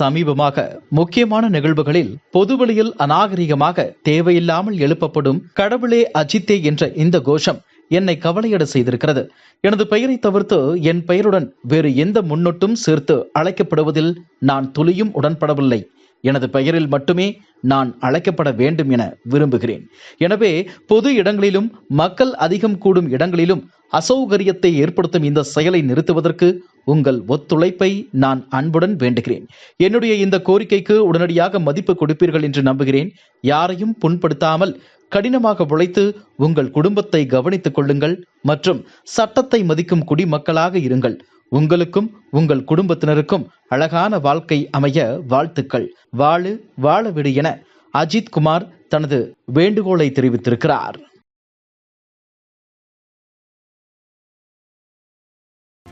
சமீபமாக முக்கியமான நிகழ்வுகளில் பொதுவெளியில் அநாகரிகமாக தேவையில்லாமல் எழுப்பப்படும் கடவுளே அஜித்தே என்ற இந்த கோஷம் என்னை கவலையட செய்திருக்கிறது. எனது பெயரை தவிர்த்து என் பெயருடன் வேறு எந்த முன்னொட்டும் சேர்த்து அழைக்கப்படுவதில் நான் துளியும் உடன்படவில்லை. எனது பெயரில் மட்டுமே நான் அழைக்கப்பட வேண்டும் என விரும்புகிறேன். எனவே பொது இடங்களிலும் மக்கள் அதிகம் கூடும் இடங்களிலும் அசௌகரியத்தை ஏற்படுத்தும் இந்த செயலை நிறுத்துவதற்கு உங்கள் ஒத்துழைப்பை நான் அன்புடன் வேண்டுகிறேன். என்னுடைய இந்த கோரிக்கைக்கு உடனடியாக மதிப்பு கொடுப்பீர்கள் என்று நம்புகிறேன். யாரையும் புண்படுத்தாமல் கடினமாக உழைத்து உங்கள் குடும்பத்தை கவனித்துக் கொள்ளுங்கள் மற்றும் சட்டத்தை மதிக்கும் குடிமக்களாக இருங்கள். உங்களுக்கும் உங்கள் குடும்பத்தினருக்கும் அழகான வாழ்க்கை அமைய வாழ்த்துக்கள். வாழு வாழவிடு என அஜித் குமார் தனது வேண்டுகோளை தெரிவித்திருக்கிறார்.